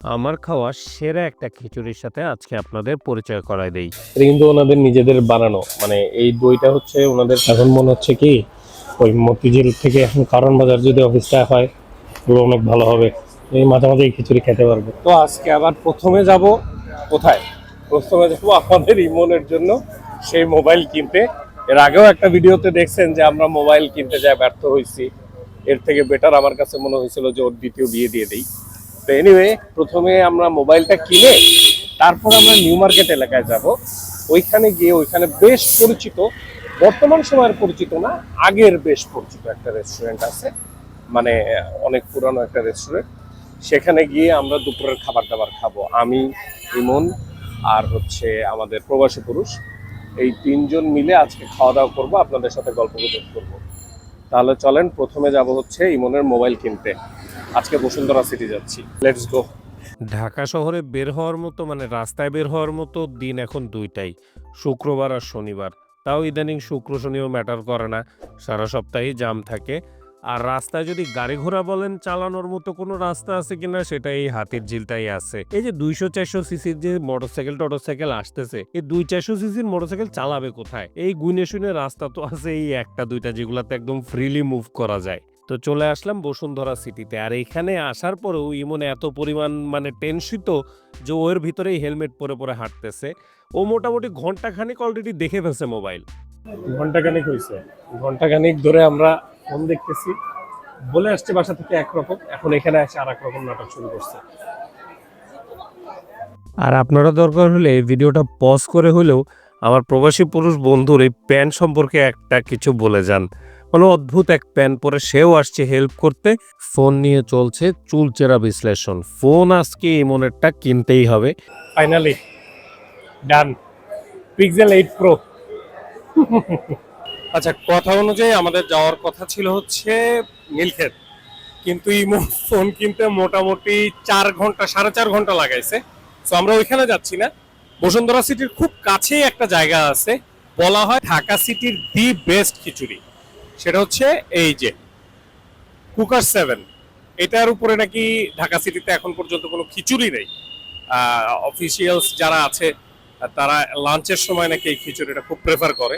আমার খাওয়া সেরা একটা খিচুড়ির সাথে আজকে আপনাদের পরিচয় করায় দেই। এটা কিন্তু ওনাদের নিজেদের বানানো। মানে এই দইটা হচ্ছে ওনাদের এখন মনে হচ্ছে কি ওই মতিঝিল থেকে এখন কারণ বাজার যদি অফিসটা হয় তাহলে অনেক ভালো হবে। এই মাঝে মাঝে এই খিচুড়ি খেতে পারব। তো আজকে আবার প্রথমে যাব কোথায়? প্রথমে যাব আমাদের ইমনের জন্য সেই মোবাইল কিনতে। এর আগেও একটা ভিডিওতে দেখছেন যে আমরা মোবাইল কিনতে যাই ব্যর্থ হয়েছি এর থেকে বেটার আমার কাছে মনে হয়েছিল যে ওর দ্বিতীয় বিয়ে দিয়ে দিই। তো এনিওয়ে প্রথমে আমরা মোবাইলটা কিনে তারপর আমরা নিউ মার্কেট এলাকায় যাব। ওইখানে গিয়ে ওইখানে বেশ পরিচিত, বর্তমান সময়ের পরিচিত না, আগের বেশ পরিচিত একটা রেস্টুরেন্ট আছে। মানে অনেক পুরানো একটা রেস্টুরেন্ট সেখানে গিয়ে আমরা দুপুরের খাবার দাবার খাব। আমি, ইমন আর হচ্ছে আমাদের প্রবাসী পুরুষ। এই তিনজন মিলে আজকে খাওয়া দাওয়া করব, আপনাদের সাথে গল্প গুজব করব। তাহলে চলেন, প্রথমে যাব হচ্ছে ইমনের মোবাইল কিনতে। আজকে বসুন্ধরা সিটি যাচ্ছি। লেটস গো ঢাকা শহরে বের হওয়ার মতো মানে রাস্তায় বের হওয়ার মতো দিন এখন দুইটাই, শুক্রবার আর শনিবার। তাও ইদানিং শুক্র শনিও ম্যাটার করে না, সারা সপ্তাহেই জাম থাকে। আর রাস্তায় যদি গাড়ি ঘোড়া বলেন, চালানোর মতো কোনো রাস্তা আছে কিনা সেটা এই হাতির ঝিলটাই আছে। এই যে দুইশো, চারশো সিসির যে মোটরসাইকেল টোটরসাইকেল আসতেছে, এই দুই, চারশো সিসির মোটরসাইকেল চালাবে কোথায়? এই গুনে শুনে রাস্তা তো আছে এই একটা, দুইটা, যেগুলাতে একদম ফ্রিলি মুভ করা যায়। তো চলে আসলাম বসুন্ধরা সিটিতে। আর এখানে আসার পরেও ইমন এত পরিমাণ মানে টেনশিত যে ওর ভিতরেই হেলমেট পরে পরে হাঁটতেছে। ও মোটামুটি ঘণ্টা খানিক অলরেডি দেখে ফেলছে মোবাইল ঘণ্টা ঘন্টাখানিক হয়েছে ঘন্টাখানিক ধরে আমরা ফোন দেখতেছি। বলে আসছে বাসা থেকে একরকম। এখন এখানে আসে আর এক রকম নাটক শুরু করছে। আর আপনারা দরকার হলে এই ভিডিওটা পজ করে হলেও আমার প্রবাসী পুরুষ বন্ধুর এই প্যান্ট সম্পর্কে একটা কিছু বলে যান। মানে অদ্ভুত এক প্যান্ট পরে সেও আসছে হেল্প করতে। ফোন নিয়ে চলছে চুলচেরা বিশ্লেষণ। ফোন আজকে ইমনেরটা কিনতেই হবে। Finally done pixel eight pro আচ্ছা কথা অনুযায়ী আমাদের যাওয়ার কথা ছিল হচ্ছে নীলক্ষেত কিন্তু ইমো ফোন কিনতে মোটামুটি চার ঘণ্টা সাড়ে চার ঘণ্টা লাগাইছে। তো আমরা ওইখানে যাচ্ছি না। বসুন্ধরা সিটির খুব কাছেই একটা জায়গা আছে। বলা হয় ঢাকা সিটির দি বেস্ট খিচুড়ি। সেটা হচ্ছে এই যে কুকার সেভেন। এটার উপরে নাকি ঢাকা সিটিতে এখন পর্যন্ত কোনো খিচুড়ি নেই। অফিসিয়ালস যারা আছে, তারা লাঞ্চের সময় নাকি এই খিচুড়িটা খুব প্রেফার করে।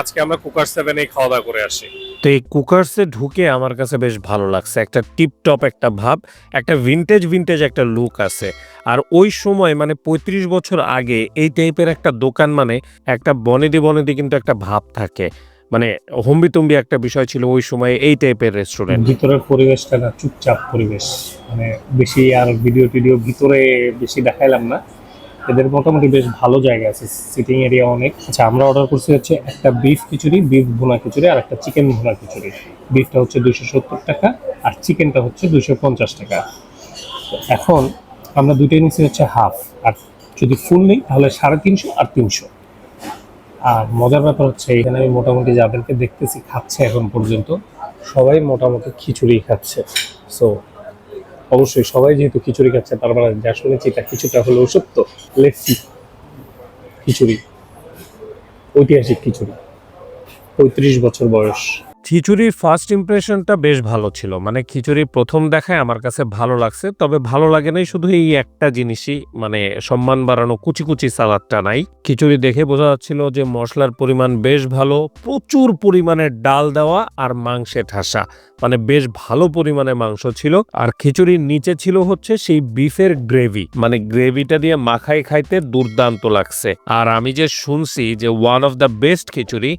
আজকে আমরা কুকার সেভেনে খাওয়া দাওয়া করে আসি। তো এই কুকার্সে ঢুকে আমার কাছে বেশ ভালো লাগছে। একটা টিপটপ একটা ভাব, একটা ভিনটেজ ভিনটেজ একটা লুক আছে। আর ওই সময় মানে পঁয়ত্রিশ বছর আগে এই টাইপের একটা দোকান মানে একটা বনেদি বনেদি কিন্তু একটা ভাব থাকে। মানে হম্বিতম্বি একটা বিষয় ছিল ওই সময় এই টাইপের রেস্টুরেন্ট ভিতরের পরিবেশটা না, চুপচাপ পরিবেশ। মানে বেশি আর ভিডিও টিডিও ভিতরে বেশি দেখাইলাম না। এদের মোটামুটি বেশ ভালো জায়গা আছে সিটিং এরিয়া অনেক। আচ্ছা আমরা অর্ডার করছি হচ্ছে একটা বিফ খিচুড়ি বিফ ভুনা খিচুড়ি আর একটা চিকেন ভুনা খিচুড়ি। বিফটা হচ্ছে দুশো সত্তর টাকা আর চিকেনটা হচ্ছে দুশো পঞ্চাশ টাকা। এখন আমরা দুইটাই নিচ্ছি হচ্ছে হাফ আর যদি ফুল নিই, তাহলে সাড়ে তিনশো আর তিনশো। আর মজার ব্যাপার হচ্ছে, এখানে আমি মোটামুটি যাদেরকে দেখতেছি খাচ্ছে এখন পর্যন্ত, সবাই মোটামুটি খিচুড়ি খাচ্ছে। সো অবশ্যই সবাই যেহেতু খিচুড়ি খাচ্ছে, তার মানে যা শুনেছি তা কিছুটা হলেও সত্য। Let's see khichuri. ঐতিহাসিক খিচুড়ি। পঁয়ত্রিশ বছর বয়স। খিচুড়ির ফার্স্ট ইমপ্রেশনটা বেশ ভালো ছিল। মানে খিচুড়ি প্রথম দেখায় আমার কাছে ভালো লাগছে, তবে ভালো লাগে নাই, শুধু এই একটা জিনিসই মানে সম্মান বাড়ানো কুচি কুচি সালাদটা নাই। খিচুড়ি দেখে বোঝা যাচ্ছিল যে মশলার পরিমাণ বেশ ভালো, প্রচুর পরিমাণে ডাল দেওয়া আর মাংসে ঠাসা। মানে বেশ ভালো পরিমাণে মাংস ছিল, আর খিচুড়ির নিচে ছিল হচ্ছে সেই বিফের গ্রেভি মানে গ্রেভিটা দিয়ে মাখাই খাইতে দুর্দান্ত লাগছে। আর আমি যে শুনছি যে one of the best khichuri,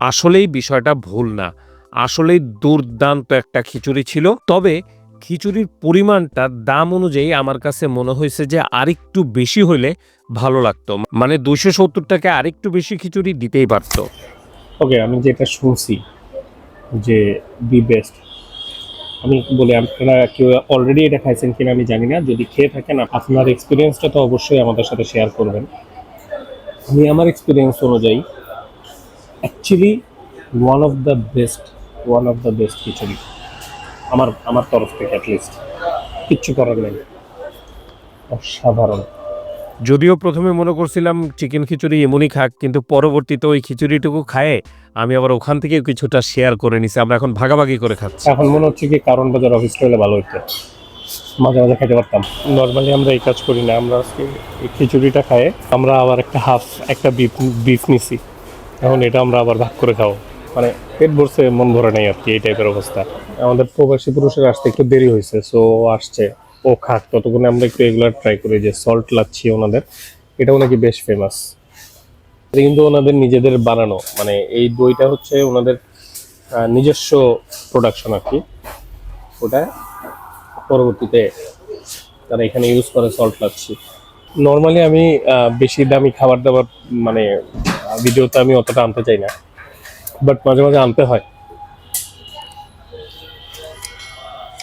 আসলেই বিষয়টা ভুল না। আসলেই দুর্দান্ত একটা খিচুড়ি ছিল। তবে খিচুড়ির পরিমাণটা, দাম অনুযায়ী আমার কাছে মনে হয়েছে যে আরেকটু বেশি হলে ভালো লাগতো। মানে দুশো সত্তর টাকা আরেকটু বেশি খিচুড়ি দিতেই পারতো। ওকে, আমি যেটা শুনছি যে দি বেস্ট আমি বলি, আপনারা কেউ অলরেডি এটা খাইছেন কিনা আমি জানি না। যদি খেয়ে থাকেন, আপনার এক্সপিরিয়েন্সটা তো অবশ্যই আমাদের সাথে শেয়ার করবেন। আমি আমার এক্সপিরিয়েন্স অনুযায়ী actually one of the best one of the best khichuri আমার আমার তরফ থেকে অ্যাটলিস্ট কিচ্ছু করার নেই। অসাধারণ। যদিও প্রথমে মনে করছিলাম চিকেন খিচুড়ি এমনই খাক কিন্তু পরবর্তীতে ওই খিচুড়িটুকু খায়ে আমি আবার ওখান থেকে কিছুটা শেয়ার করে নিছি। আমরা এখন ভাগাভাগি করে খাচ্ছি। এখন মনে হচ্ছে কি কারণ বাজার অফিসটা হলে ভালো হতো মাঝে মাঝে খাইতে পারতাম। নর্মালি আমরা এই কাজ করি না। আমরা আজকে এই খিচুড়িটা খাই আমরা আবার একটা হাফ একটা বিফ বিফ নিছি। এখন এটা আমরা আবার ভাগ করে খাব। মানে পেট ভরছে, মন ভরে নেই আর কি, এই টাইপের অবস্থা। আমাদের প্রবাসী পুরুষের আসতে একটু দেরি হয়েছে সো আসছে, ও খাক। ততক্ষণে আমরা একটু এগুলো ট্রাই করি যে সল্ট লাচ্ছি ওনাদের। এটাও নাকি বেশ ফেমাস কিন্তু ওনাদের নিজেদের বানানো মানে এই দইটা হচ্ছে ওনাদের নিজস্ব প্রোডাকশন আর কি। ওটা পরবর্তীতে তারা এখানে ইউজ করে সল্ট লাচ্ছি। নর্মালি আমি বেশি দামি খাবার দাবার মানে ভিডিওতে আমি অতটা আনতে চাই না। বাট মাঝে মাঝে আনতে হয়।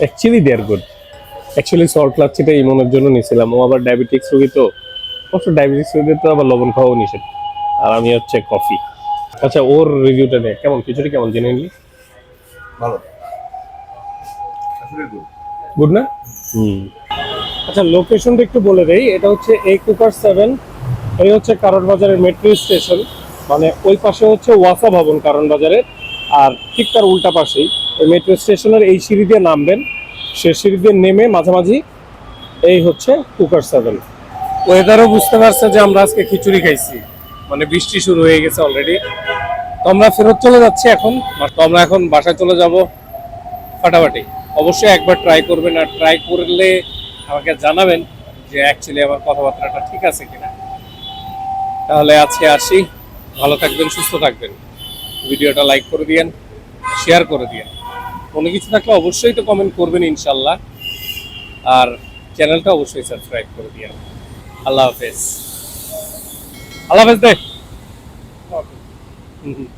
Actually they are good actually salt লাচ্ছিটা ইমনের জন্য নিয়েছিলাম। ও আবার ডায়াবেটিক্স রোগী তো। অবশ্য ডায়াবেটিক্স রোগীদের তো আবার লবণ খাওয়াও নিষেধ। আর আমি হচ্ছে কফি আচ্ছা ওর রিভিউটা নে। কেমন খিচুড়ি কেমন জেনে নিলি? ভালো। গুড না? হুম। আচ্ছা লোকেশনটা একটু বলে দেই। এটা হচ্ছে এ কুকার সেভেন এই হচ্ছে কারণ বাজারের মেট্রো স্টেশন মানে ওই পাশে হচ্ছে ওয়াসা ভবন কারণ বাজারের আর ঠিক তার উল্টা পাশেই ওই মেট্রো স্টেশনের এই সিঁড়ি দিয়ে নামবেন, সে সিঁড়ি দিয়ে নেমে মাঝামাঝি এই হচ্ছে কুকার সেভেন ওয়েদারও বুঝতে পারছে যে আমরা আজকে খিচুড়ি খাইছি। মানে বৃষ্টি শুরু হয়ে গেছে অলরেডি তো আমরা ফেরত চলে যাচ্ছি এখন। তো আমরা এখন বাসায় চলে যাব ফাটাফাটি। অবশ্যই একবার ট্রাই করবেন আর ট্রাই করলে আমাকে জানাবেন যে অ্যাকচুয়ালি আমার কথাবার্তাটা ঠিক আছে কিনা। তাহলে আজকে আসি। ভালো থাকবেন সুস্থ থাকবেন। ভিডিওটা লাইক করে দিয়েন শেয়ার করে দিয়েন। কোনো কিছু থাকলে অবশ্যই তো কমেন্ট করবেন ইনশাল্লাহ। আর চ্যানেলটা অবশ্যই সাবস্ক্রাইব করে দিয়েন। আল্লাহ হাফেজ। আল্লাহ হাফেজ দে। হুম হুম।